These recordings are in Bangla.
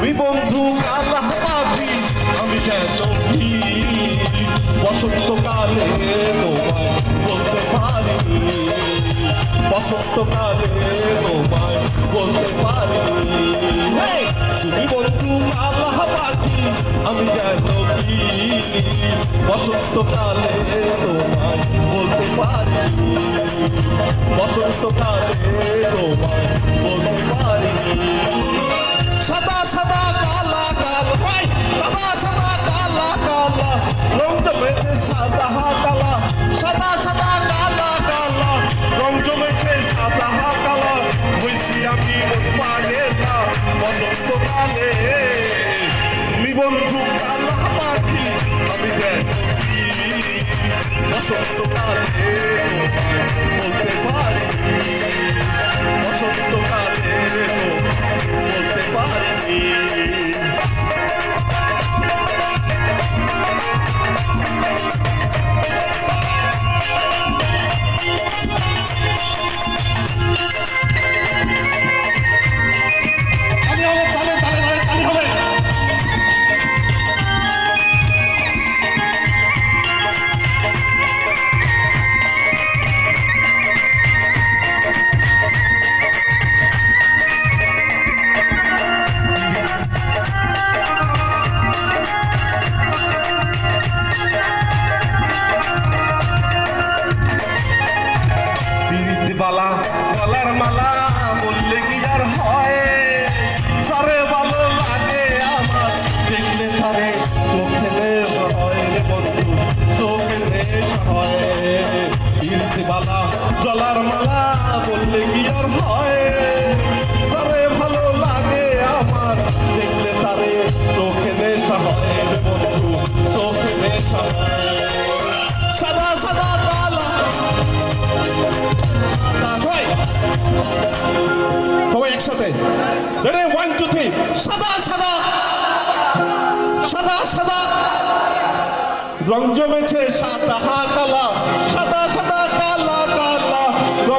তুমি বন্ধু কালা পাবি আমি যেন বসন্তকালে তোমায় বলতে পারি। বসন্তকালে তোমায় বলতে পারি। তুমি বন্ধু কালা পাখি আমি যেন কি বসন্তকালে তোমায় বলতে পারি। বসন্তকালে তোমায় বসন্তকালে তুমি বন্ধু আমি যেন বসন্তকালে পিরিত বালা গলার মালা বললে কি আর হয়? ভালো লাগে আমার, দেখলে তারে চোখে নেশ বন্ধু, চোখে সাদা সাদা সবাই একসাথে। রেডি ওয়ান টু থ্রি সাদা সাদা। সাদা সাদা। রং জমেছে সাদা কালা। সাদা সাদা।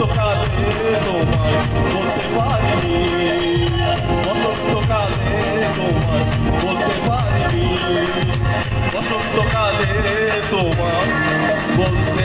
বসন্তকালে তোমার বলতে বসন্তকালে তোমার বলতে বসন্তকালে তোমার বলতে